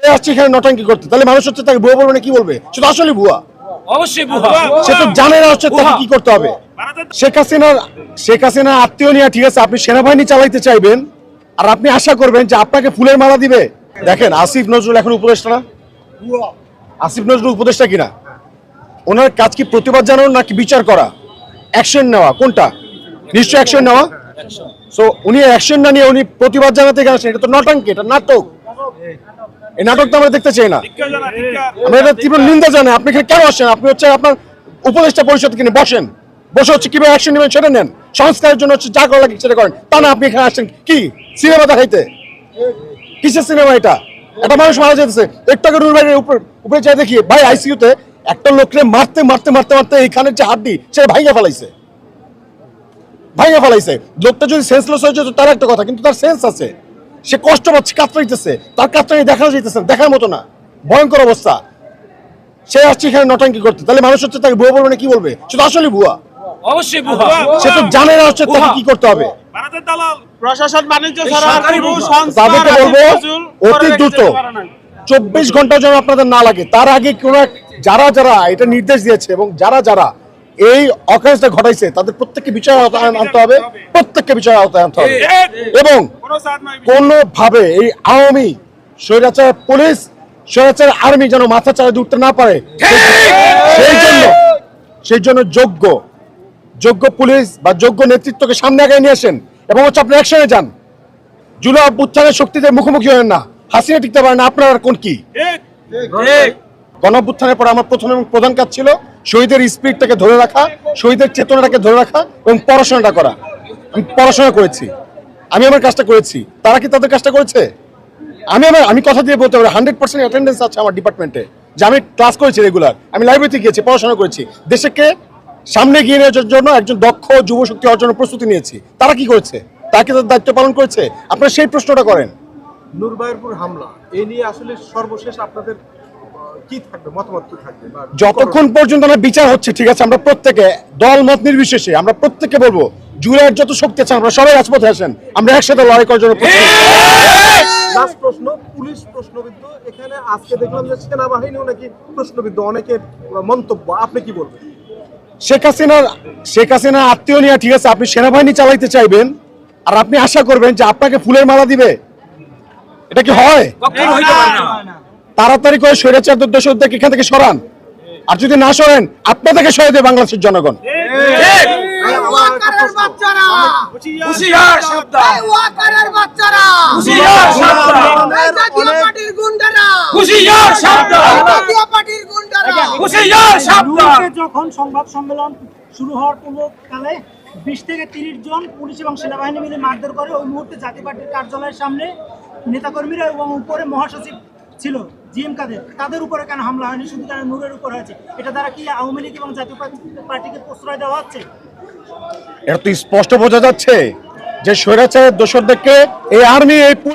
সে আসছে এখানে নটাঙ্কি করতে। তাহলে মানুষ হচ্ছে তাকে ভুয়া বলবে না কি বলবে? সে তো আসলে ভুয়া। অবশ্যই সে তো জানে না হচ্ছে তাকে কি করতে হবে। শেখ হাসিনার শেখ হাসিনা আত্মীয় নিয়ে ঠিক আছে আপনি সেনাবাহিনী চালাইতে চাইবেন আর আপনি আশা করবেন যে আপনাকে ফুলের মালা দিবে। দেখেন আসিফ নজরুল এখন উপদেষ্টা না? আসিফ নজরুল উপদেষ্টা কিনা? ওনার কাজ কি প্রতিবাদ জানানো নাকি বিচার করা? অ্যাকশন নেওয়া কোনটা? নিশ্চয় অ্যাকশন নেওয়া? সো উনি অ্যাকশন না নিয়ে উনি প্রতিবাদ জানাতে গেছেন এটা তো নটাঙ্কি এটা নাটক। এই নাটক তো আমরা দেখতে চাই না। আমরা তীব্র নিন্দা জানাই। আপনি এখানে কেন আসছেন? আপনি হচ্ছে আপনার উপদেষ্টা পরিষদ কিনে বসেন। বসে হচ্ছে কীভাবে অ্যাকশন নেবেন সেটা নেন। সংস্কারের জন্য হচ্ছে যা করা লাগে সেটা করেন। তা না, আপনি এখানে আসছেন কি? সিনেমা দেখাইতে? কিসের সিনেমা এটা? একটা মানুষ মারা যেতেছে। একটু আগে বাইরের উপর উপরে যাই দেখি, ভাই আইসিইউতে একটা লোককে মারতে মারতে মারতে মারতে এইখানে যে হাড্ডি, সে ভাইয়া ফেলাইছে। ভাইয়া ফেলাইছে। লোকটা যদি সেন্সলেস হয়ে যেত, তার একটা কথা, কিন্তু তার সেন্স আছে। সে কষ্ট পাচ্ছে কাতরাইতেছে তার কাতরাই দেখানো যাইতেছে দেখার মতো না। ভয়ঙ্কর অবস্থা। সে আসছে এখানে নটাঙ্কি করতে। তাহলে মানুষ হচ্ছে তাকে ভুয়া বলবে না কি বলবে? সে তো আসলে ভুয়া। অবশ্যই বুহা সে তো জানে না হচ্ছে তাকে কি করতে হবে। প্রশাসন বাণিজ্য এই ছাড়া আর সরকারি কোনো ভূমি। সংস্থা তাদেরকে বলব অতি দ্রুত। যেতে পারে না। চব্বিশ ঘণ্টা যেন আপনাদের না লাগে। তার আগে কোন যারা যারা এটা নির্দেশ দিয়েছে এবং যারা যারা এই অকারেন্সটা ঘটাইছে তাদের প্রত্যেককে বিচার আওতায় আনতে হবে। প্রত্যেককে বিচার আওতায় আনতে হবে। এবং কোনোভাবে এই আওয়ামী স্বৈরাচার পুলিশ স্বৈরাচার আর্মি যেন মাথা চাড়া উঠতে না পারে সেই জন্য সেই জন্য যোগ্য যোগ্য পুলিশ বা যোগ্য নেতৃত্বকে সামনে আগে নিয়ে আসেন এবং হচ্ছে আপনি অ্যাকশনে যান। জুলাই অভ্যুত্থানের শক্তিতে মুখোমুখি হবেন না। হাসিনা টিকতে পারেন না আপনার আর কোন কি? গণঅভ্যুত্থানের পর আমার প্রথম এবং প্রধান কাজ ছিল শহীদের স্পিরিটটাকে ধরে রাখা শহীদের চেতনাটাকে ধরে রাখা এবং পড়াশোনাটা করা। আমি পড়াশোনা করেছি। আমি আমার কাজটা করেছি। তারা কি তাদের কাজটা করেছে? আমি আমার আমি কথা দিয়ে বলতে পারি হান্ড্রেড পার্সেন্ট অ্যাটেন্ডেন্স আছে আমার ডিপার্টমেন্টে যে আমি ক্লাস করেছি রেগুলার আমি লাইব্রেরিতে গিয়েছি পড়াশোনা করেছি। দেশকে সামনে গিয়ে নেওয়ার জন্য একজন দক্ষ যুব শক্তি অর্জনের প্রস্তুতি নিয়েছি। তারা কি করেছে? তারা কি তাদের দায়িত্ব পালন করেছে? আপনারা সেই প্রশ্নটা করেন। হামলা নিয়ে আসলে সর্বশেষ আপনাদের যতক্ষণ পর্যন্ত না বিচার হচ্ছে ঠিক আছে আমরা প্রত্যেকে দল মত নির্বিশেষে আমরা প্রত্যেকে বলব জুলাইয়ের যত শক্তি আছে আমরা সবাই রাজপথে আসেন। আমরা একসাথে লড়াই করার জন্য প্রস্তুত। লাস্ট প্রশ্ন পুলিশ প্রশ্নবিদ্ধ। এখানে আজকে দেখলাম যে সেনাবাহিনীও নাকি প্রশ্নবিদ্ধ অনেকের মন্তব্য। আপনি কি বলবেন? শেখ হাসিনার শেখ হাসিনার আত্মীয় নিয়ে ঠিক আছে আপনি সেনাবাহিনী চালাইতে চাইবেন আর আপনি আশা করবেন যে আপনাকে ফুলের মালা দিবে। এটা কি হয়? তাড়াতাড়ি করে স্বৈরাচার দোষদেরকে এখান থেকে সরান। আর যদি না সরেন আপনাদেরকে সরে দেবে বাংলাদেশের জনগণ। ওয়াকারের বাচ্চারা! হুশিয়ার সাবধান ওয়াকারের বাচ্চারা! হুশিয়ার সাবধান জাতীয় পার্টির গুন্ডারা! হুশিয়ার সাবধান জাতীয় পার্টির গুন্ডারা! হুশিয়ার সাবধান যখন সংবাদ সম্মেলন শুরু হওয়ার পূর্বকালে বিশ থেকে তিরিশ জন পুলিশ এবং সেনাবাহিনী মিলে মারধর করে ওই মুহূর্তে জাতীয় পার্টির কার্যালয়ের সামনে নেতাকর্মীরা এবং উপরে মহাসচিব ছিল জিএম কাদের। তাদের উপরে কেন হামলা হয়নি? শুধু কেন নূরের উপর হয়েছে। এটা দ্বারা কি আওয়ামী লীগ এবং জাতীয় পার্টি- পার্টিকে প্রশ্রয় দেওয়া হচ্ছে? এটা তো স্পষ্ট বোঝা যাচ্ছে যে স্বৈরাচারের দোষরদেরকে এই আর্মি এই